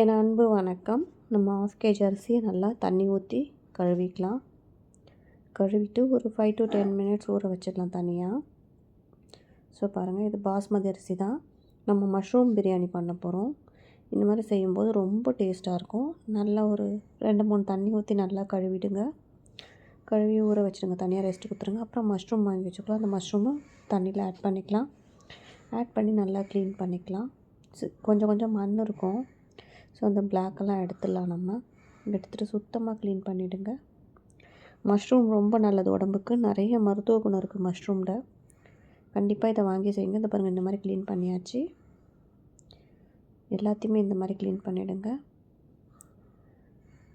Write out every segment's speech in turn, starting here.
என் அன்பு வணக்கம். நம்ம ஆஃப் கேஜ் அரிசியை நல்லா தண்ணி ஊற்றி கழுவிக்கலாம். கழுவிட்டு ஒரு ஃபைவ் டு டென் மினிட்ஸ் ஊற வச்சிடலாம் தனியாக ஸோ பாருங்கள் இது பாஸ்மதி அரிசி தான். நம்ம மஷ்ரூம் பிரியாணி பண்ண போகிறோம் இந்த மாதிரி செய்யும்போது ரொம்ப டேஸ்ட்டாக இருக்கும். நல்லா ஒரு ரெண்டு மூணு தண்ணி ஊற்றி நல்லா கழுவிடுங்க. கழுவி ஊற வச்சுடுங்க. தனியாக ரெஸ்ட் கொடுத்துருங்க. அப்புறம் மஷ்ரூம் வாங்கி வச்சுக்கலாம். அந்த மஷ்ரூமை தண்ணியில் ஆட் பண்ணிக்கலாம். ஆட் பண்ணி நல்லா க்ளீன் பண்ணிக்கலாம். கொஞ்சம் கொஞ்சம் மண் இருக்கும். ஸோ அந்த பிளாக்கெல்லாம் எடுத்துடலாம் நம்ம. எடுத்துகிட்டு சுத்தமாக க்ளீன் பண்ணிவிடுங்க மஷ்ரூம் ரொம்ப நல்லது உடம்புக்கு. நிறைய மருத்துவ குணம் இருக்குது மஷ்ரூமில் கண்டிப்பாக இதை வாங்கி செய்யுங்க. இந்த பாருங்கள் இந்த மாதிரி க்ளீன் பண்ணியாச்சு. எல்லாத்தையுமே இந்த மாதிரி க்ளீன் பண்ணிவிடுங்க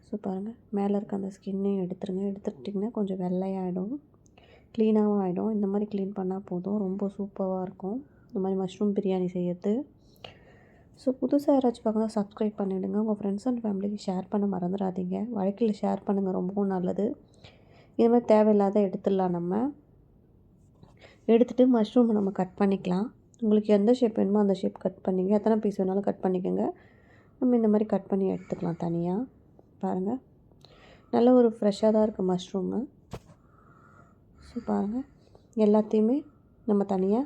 ஸோ பாருங்கள் மேலே இருக்க அந்த ஸ்கின்னையும் எடுத்துருங்க. எடுத்துட்டிங்கன்னா கொஞ்சம் வெள்ளையாகிடும் க்ளீனாகவும் ஆகிடும் இந்த மாதிரி க்ளீன் பண்ணால் போதும். ரொம்ப சூப்பராக இருக்கும். இந்த மாதிரி மஷ்ரூம் பிரியாணி செய்யறது. ஸோ புதுசாக யாராச்சும் பார்க்கணும் சப்ஸ்கிரைப் பண்ணிவிடுங்க உங்கள் ஃப்ரெண்ட்ஸ் அண்ட் ஃபேமிலிக்கு ஷேர் பண்ண மறந்துடாதீங்க. வாழ்க்கையில் ஷேர் பண்ணுங்கள் ரொம்பவும் நல்லது. இது மாதிரி தேவையில்லாத எடுத்துடலாம் நம்ம. எடுத்துகிட்டு மஷ்ரூமை நம்ம கட் பண்ணிக்கலாம். உங்களுக்கு எந்த ஷேப் வேணுமோ அந்த ஷேப் கட் பண்ணிங்க. எத்தனை பீஸ் வேணாலும் கட் பண்ணிக்கோங்க. நம்ம இந்த மாதிரி கட் பண்ணி எடுத்துக்கலாம் தனியாக பாருங்கள் நல்ல ஒரு ஃப்ரெஷ்ஷாக தான் இருக்குது மஷ்ரூமு ஸோ பாருங்கள் எல்லாத்தையுமே நம்ம தனியாக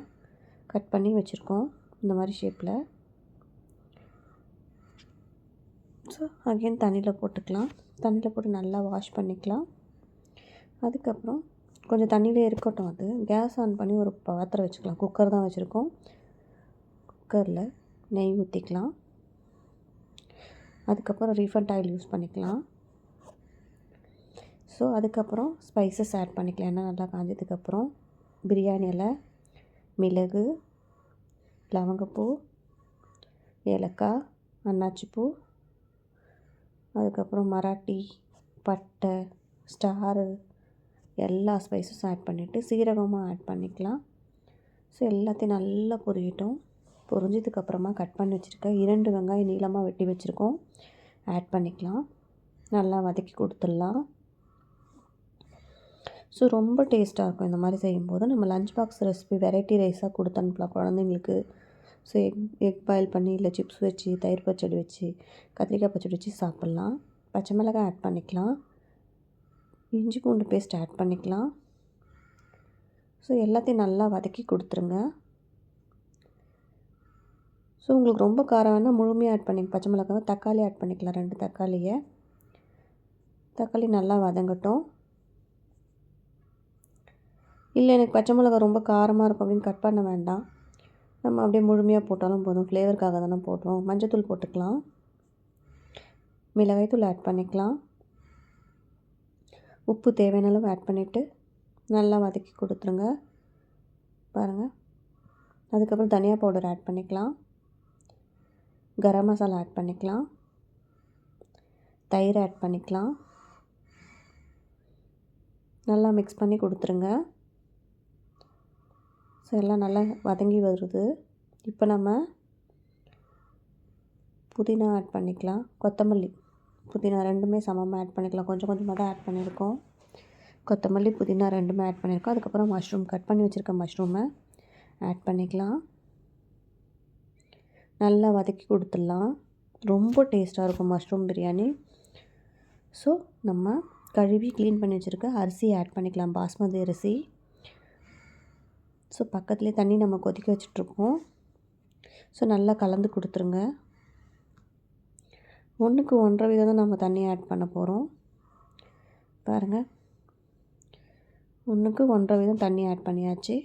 கட் பண்ணி வச்சுருக்கோம். இந்த மாதிரி ஷேப்பில் ஸோ அகெயின் தண்ணியில் போட்டுக்கலாம். தண்ணியில் போட்டு நல்லா வாஷ் பண்ணிக்கலாம். அதுக்கப்புறம் கொஞ்சம் தண்ணியிலே இருக்கட்டும் அது. கேஸ் ஆன் பண்ணி ஒரு பாத்திரம் வச்சுக்கலாம். குக்கர் தான் வச்சுருக்கோம். குக்கரில் நெய் ஊற்றிக்கலாம் அதுக்கப்புறம் ரீஃபண்ட் ஆயில் யூஸ் பண்ணிக்கலாம். ஸோ அதுக்கப்புறம் ஸ்பைசஸ் ஆட் பண்ணிக்கலாம். ஏன்னா நல்லா காஞ்சதுக்கப்புறம் பிரியாணி இலை மிளகு லவங்கப்பூ ஏலக்காய் அன்னாச்சிப்பூ அதுக்கப்புறம் மராட்டி பட்டை ஸ்டாரு எல்லா ஸ்பைஸஸும் ஆட் பண்ணிவிட்டு சீரகமும் ஆட் பண்ணிக்கலாம். ஸோ எல்லாத்தையும் நல்லா பொரியட்டும். பொரிஞ்சதுக்கப்புறமா கட் பண்ணி வச்சுருக்கேன் இரண்டு வெங்காயம் நீளமாக வெட்டி வச்சுருக்கோம். ஆட் பண்ணிக்கலாம். நல்லா வதக்கி கொடுத்துடலாம். ஸோ ரொம்ப டேஸ்ட்டாக இருக்கும் இந்த மாதிரி செய்யும்போது. நம்ம லஞ்ச் பாக்ஸ் ரெசிபி வெரைட்டி ரைஸாக கொடுத்து அனுப்பலாம் குழந்தைங்களுக்கு ஸோ எக் எக் பாயில் பண்ணி இல்லை சிப்ஸ் வச்சு தயிர் பச்சடி வச்சு கத்திரிக்காய் பச்சடி வச்சு சாப்பிட்லாம். பச்சை மிளகாய் ஆட் பண்ணிக்கலாம். இஞ்சி பூண்டு பேஸ்ட் ஆட் பண்ணிக்கலாம். ஸோ எல்லாத்தையும் நல்லா வதக்கி கொடுத்துருங்க. ஸோ உங்களுக்கு ரொம்ப காரம் வேணால் முழுமையாக ஆட் பண்ணி பச்சை மிளகாய் தக்காளி ஆட் பண்ணிக்கலாம். ரெண்டு தக்காளியை. தக்காளி நல்லா வதங்கட்டும். இல்லை எனக்கு பச்சை மிளகா ரொம்ப காரமாக இருக்கும் அப்படின்னு கட் பண்ண வேண்டாம். நம்ம அப்படியே முழுமையாக போட்டாலும் போதும். ஃப்ளேவருக்காக தானே போடுறோம். மஞ்சத்தூள் போட்டுக்கலாம். மிளகாய்த்தூள் ஆட் பண்ணிக்கலாம். உப்பு தேவையான அளவு ஆட் பண்ணிவிட்டு நல்லா வதக்கி கொடுத்துருங்க. பாருங்கள் அதுக்கப்புறம் தனியா பவுடர் ஆட் பண்ணிக்கலாம். கரம் மசாலா ஆட் பண்ணிக்கலாம். தயிர் ஆட் பண்ணிக்கலாம். நல்லா மிக்ஸ் பண்ணி கொடுத்துருங்க. எல்லாம் நல்லா வதங்கி வருது. இப்போ நம்ம புதினா ஆட் பண்ணிக்கலாம். கொத்தமல்லி புதினா ரெண்டுமே சமமாக ஆட் பண்ணிக்கலாம். கொஞ்சம் கொஞ்சமாக தான் ஆட் பண்ணியிருக்கோம். கொத்தமல்லி புதினா ரெண்டுமே ஆட் பண்ணியிருக்கோம். அதுக்கப்புறம் மஷ்ரூம் கட் பண்ணி வச்சுருக்க மஷ்ரூமை ஆட் பண்ணிக்கலாம். நல்லா வதக்கி கொடுத்துடலாம். ரொம்ப டேஸ்ட்டாக இருக்கும் மஷ்ரூம் பிரியாணி. ஸோ நம்ம கழுவி க்ளீன் பண்ணி வச்சுருக்க அரிசி ஆட் பண்ணிக்கலாம். பாஸ்மதி அரிசி. ஸோ பக்கத்துலேயே தண்ணி நம்ம கொதிக்க வச்சிட்ருக்கோம். ஸோ நல்லா கலந்து கொடுத்துருங்க. ஒன்றுக்கு ஒன்றரை விதம் தான் நம்ம தண்ணி ஆட் பண்ண போகிறோம். பாருங்கள் ஒன்றுக்கு ஒன்றரை விதம் தண்ணி ஆட் பண்ணியாச்சு.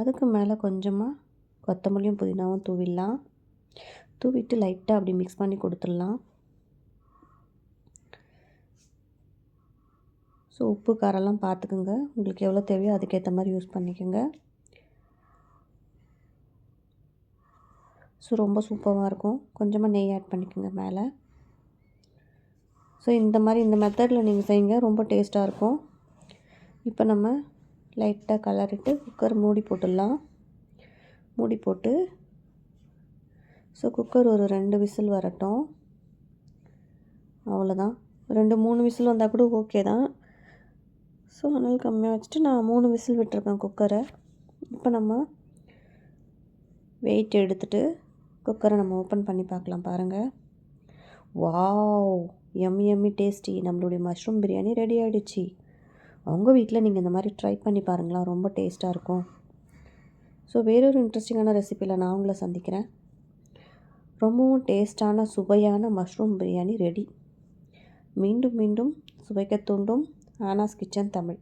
அதுக்கு மேலே கொஞ்சமாக கொத்தமல்லியும் புதினாவும் தூவிடலாம். தூவிட்டு லைட்டாக அப்படி மிக்ஸ் பண்ணி கொடுத்துடலாம். ஸோ உப்பு காரெல்லாம் பார்த்துக்குங்க. உங்களுக்கு எவ்வளோ தேவையோ அதுக்கேற்ற மாதிரி யூஸ் பண்ணிக்கோங்க. ஸோ ரொம்ப சூப்பராக இருக்கும். கொஞ்சமாக நெய் ஆட் பண்ணிக்கோங்க மேலே. ஸோ இந்த மாதிரி இந்த மெத்தடில் நீங்கள் செய்யுங்க. ரொம்ப டேஸ்ட்டாக இருக்கும். இப்போ நம்ம லைட்டாக கலரிட்டு குக்கர் மூடி போட்டுடலாம். மூடி போட்டு ஸோ குக்கர் ஒரு ரெண்டு விசில் வரட்டும். அவ்வளோதான். ரெண்டு மூணு விசில் வந்தால் கூட ஓகே தான். ஸோ அனல் கம்மியாக வச்சுட்டு நான் மூணு விசில் விட்டுருக்கேன் குக்கரை. இப்போ நம்ம வெயிட் எடுத்துகிட்டு குக்கரை நம்ம ஓப்பன் பண்ணி பார்க்கலாம் பாருங்கள் வாவ்! எம்மி எம்மி டேஸ்டி நம்மளுடைய மஷ்ரூம் பிரியாணி ரெடி ஆகிடுச்சு அவங்க வீட்டில் நீங்கள் இந்த மாதிரி ட்ரை பண்ணி பாருங்களேன். ரொம்ப டேஸ்ட்டாக இருக்கும். ஸோ வேறொரு இன்ட்ரெஸ்டிங்கான ரெசிப்பியில் நான் உங்களை சந்திக்கிறேன். ரொம்பவும் டேஸ்டான சுவையான மஷ்ரூம் பிரியாணி ரெடி மீண்டும் மீண்டும் சுவைக்க தூண்டும். ஆனாஸ் கிச்சன் தமிழ்.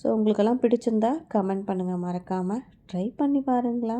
ஸோ உங்களுக்கெல்லாம் பிடிச்சிருந்தா கமெண்ட் பண்ணுங்கள் மறக்காமல் ட்ரை பண்ணி பாருங்களா.